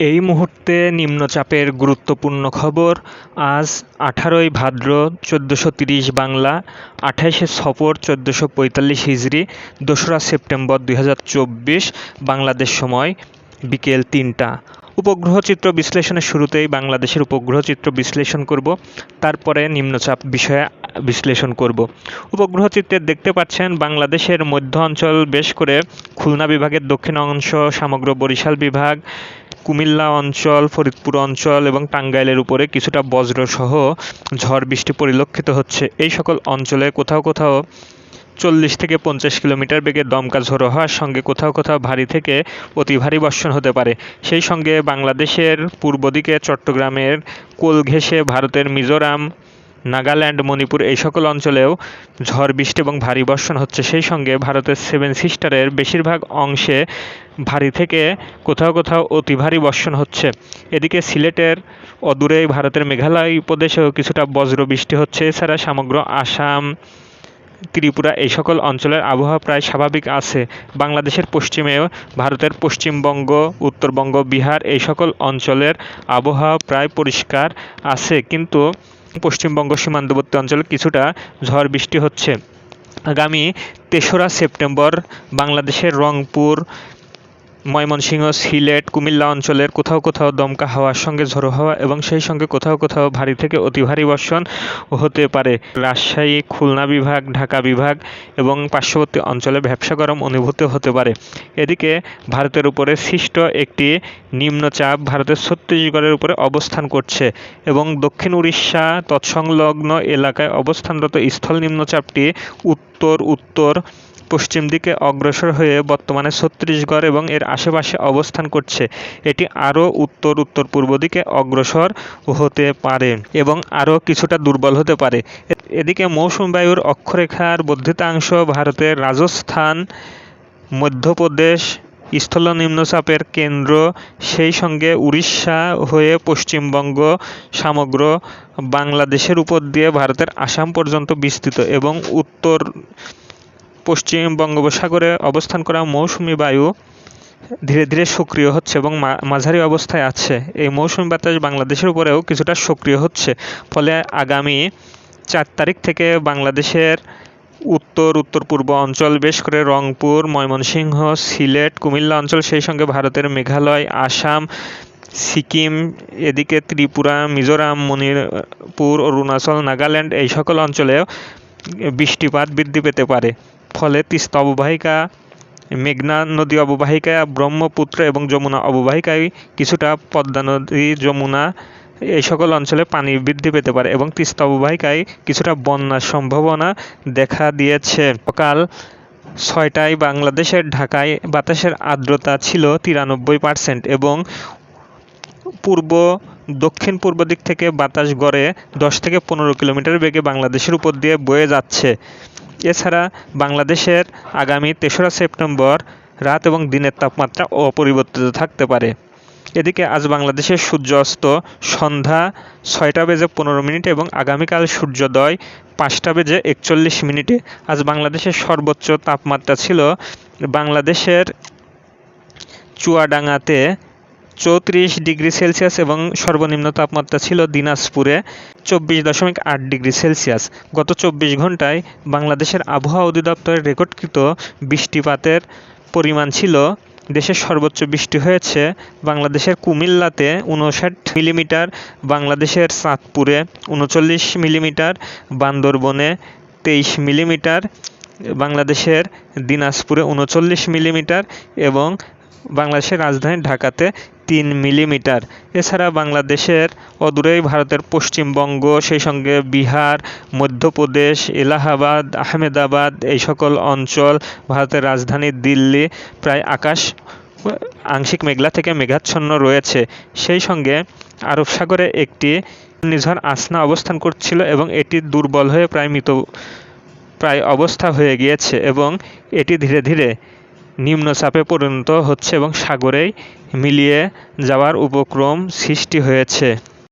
এই মুহূর্তে নিম্নচাপের গুরুত্বপূর্ণ খবর। আজ আঠারোই ভাদ্র চোদ্দোশো তিরিশ বাংলা আঠাইশে সফর চোদ্দোশো পঁয়তাল্লিশ হিজড়ি, দোসরা সেপ্টেম্বর দুই হাজার চব্বিশ বাংলাদেশ সময় বিকেল তিনটা। উপগ্রহ চিত্র বিশ্লেষণের শুরুতেই বাংলাদেশের উপগ্রহ চিত্র বিশ্লেষণ করব, তারপরে নিম্নচাপ বিষয়ে বিশ্লেষণ করব। উপগ্রহ চিত্রে দেখতে পাচ্ছেন, বাংলাদেশের মধ্য অঞ্চল বেশ করে খুলনা বিভাগের দক্ষিণ অংশ সমগ্র বরিশাল বিভাগ কুমিল্লা অঞ্চল, ফরিদপুর অঞ্চল এবং টাঙ্গাইলের উপরে কিছুটা বজ্রসহ ঝড় বৃষ্টি পরিলক্ষিত হচ্ছে। এই সকল অঞ্চলে কোথাও কোথাও চল্লিশ থেকে পঞ্চাশ কিলোমিটার বেগে দমকা ঝোড়ো হওয়ার সঙ্গে কোথাও কোথাও ভারী থেকে অতি ভারী বর্ষণ হতে পারে। সেই সঙ্গে বাংলাদেশের পূর্ব দিকে চট্টগ্রামের কোল ঘেঁষে ভারতের মিজোরাম নাগাল্যান্ড, মণিপুর এই সকল অঞ্চলেও ঝড়, বৃষ্টি এবং ভারী বর্ষণ হচ্ছে। সেই সঙ্গে ভারতের সেভেন সিস্টারের বেশিরভাগ অংশে ভারী থেকে কোথাও কোথাও অতি ভারী বর্ষণ হচ্ছে। এদিকে সিলেটের অদূরে ভারতের মেঘালয় প্রদেশেও কিছুটা বজ্র বৃষ্টি হচ্ছে। এছাড়া সমগ্র আসাম, ত্রিপুরা এই সকল অঞ্চলের আবহাওয়া প্রায় স্বাভাবিক আছে। বাংলাদেশের পশ্চিমেও ভারতের পশ্চিমবঙ্গ, উত্তরবঙ্গ, বিহার এই সকল অঞ্চলের আবহাওয়া প্রায় পরিষ্কার আছে। কিন্তু পশ্চিমবঙ্গ সীমান্তবর্তী অঞ্চলে কিছুটা ঝড় বৃষ্টি হচ্ছে। আগামী তেসরা সেপ্টেম্বর বাংলাদেশের রংপুর ময়মনসিংহ, সিলেট, কুমিল্লা অঞ্চলের কোথাও কোথাও দমকা হাওয়ার সঙ্গে ঝোড়ো হাওয়া এবং সেই সঙ্গে কোথাও কোথাও ভারী থেকে অতি ভারী বর্ষণ হতে পারে। রাজশাহী, খুলনা বিভাগ, ঢাকা বিভাগ এবং পার্শ্ববর্তী অঞ্চলে ব্যবসা গরম অনুভূত হতে পারে। এদিকে ভারতের উপরে সৃষ্ট একটি নিম্নচাপ ভারতের ছত্তিশগড়ের উপরে অবস্থান করছে এবং দক্ষিণ উড়িষ্যা তৎসংলগ্ন এলাকায় অবস্থানরত স্থল নিম্নচাপটি উত্তর উত্তর পশ্চিম দিকে অগ্রসর হয়ে বর্তমানে ছত্তিশগড় এবং এর আশেপাশে অবস্থান করছে। এটি আরও উত্তর উত্তর পূর্ব দিকে অগ্রসর হতে পারে এবং আরও কিছুটা দুর্বল হতে পারে। এদিকে মৌসুমী বায়ুর অক্ষরেখার বর্ধিতাংশ ভারতের রাজস্থান, মধ্যপ্রদেশ স্থল নিম্নচাপের কেন্দ্র, সেই সঙ্গে উড়িষ্যা হয়ে পশ্চিমবঙ্গ সমগ্র বাংলাদেশের উপর দিয়ে ভারতের আসাম পর্যন্ত বিস্তৃত এবং উত্তর পশ্চিম বঙ্গোপসাগরে অবস্থান করা মৌসুমি বায়ু ধীরে ধীরে সক্রিয় হচ্ছে এবং মাঝারি অবস্থায় আছে। এই মৌসুমি বাতাস বাংলাদেশের উপরেও কিছুটা সক্রিয় হচ্ছে। ফলে আগামী চার তারিখ থেকে বাংলাদেশের উত্তর উত্তর পূর্ব অঞ্চল, বেশ করে রংপুর, ময়মনসিংহ, সিলেট, কুমিল্লা অঞ্চল, সেই সঙ্গে ভারতের মেঘালয়, আসাম, সিকিম, এদিকে ত্রিপুরা, মিজোরাম, মণিপুর, অরুণাচল, নাগাল্যান্ড এই সকল অঞ্চলেও বৃষ্টিপাত বৃদ্ধি পেতে পারে। ফলে তিস্তা অববাহিকা মেঘনা নদী অববাহিকা ব্রহ্মপুত্র এবং যমুনা অববাহিকায় কিছুটা পদ্মা নদী, যমুনা এই সকল অঞ্চলে পানি বৃদ্ধি পেতে পারে এবং তিস্তা অববাহিকায় কিছুটা বন্যার সম্ভাবনা দেখা দিয়েছে। সকাল ছয়টায় বাংলাদেশের ঢাকায় বাতাসের আর্দ্রতা ছিল তিরানব্বই পার্সেন্ট এবং পূর্ব, দক্ষিণ পূর্ব দিক থেকে বাতাস গড়ে দশ থেকে পনেরো কিলোমিটার বেগে বাংলাদেশের উপর দিয়ে বয়ে যাচ্ছে। এছাড়া বাংলাদেশের আগামী তেসরা সেপ্টেম্বর রাত এবং দিনের তাপমাত্রা অপরিবর্তিত থাকতে পারে। এদিকে আজ বাংলাদেশের সূর্য অস্ত সন্ধ্যা ছয়টা বেজে পনেরো মিনিটে এবং আগামীকাল সূর্যোদয় পাঁচটা বেজে একচল্লিশ মিনিটে। আজ বাংলাদেশের সর্বোচ্চ তাপমাত্রা ছিল বাংলাদেশের চুয়াডাঙ্গাতে চৌত্রিশ ডিগ্রি সেলসিয়াস এবং সর্বনিম্ন তাপমাত্রা ছিল দিনাজপুরে চব্বিশ দশমিক আট ডিগ্রি সেলসিয়াস। গত চব্বিশ ঘন্টায় বাংলাদেশের আবহাওয়া অধিদপ্তরের রেকর্ডকৃত বৃষ্টিপাতের পরিমাণ ছিল দেশের সর্বোচ্চ বৃষ্টি হয়েছে বাংলাদেশের কুমিল্লাতে উনষাট মিলিমিটার, বাংলাদেশের চাঁদপুরে উনচল্লিশ মিলিমিটার, বান্দরবনে তেইশ মিলিমিটার, বাংলাদেশের দিনাজপুরে উনচল্লিশ মিলিমিটার এবং বাংলাদেশের রাজধানী ঢাকাতে তিন মিলিমিটার। এছাড়া বাংলাদেশের অদূরেই ভারতের পশ্চিমবঙ্গ, সেই সঙ্গে বিহার, মধ্যপ্রদেশ, এলাহাবাদ, আহমেদাবাদ, এই সকল অঞ্চল ভারতের রাজধানী দিল্লি, প্রায় আকাশ আংশিক মেঘলা থেকে মেঘাচ্ছন্ন রয়েছে। সেই সঙ্গে আরব সাগরে একটি নিঝড় আসনা অবস্থান করছিল এবং এটি দুর্বল হয়ে প্রায় মৃত প্রায় অবস্থা হয়ে গিয়েছে এবং এটি ধীরে ধীরে নিম্নচাপে পরিণত হচ্ছে এবং সাগরেই মিলিয়ে যাওয়ার উপক্রম সৃষ্টি হয়েছে।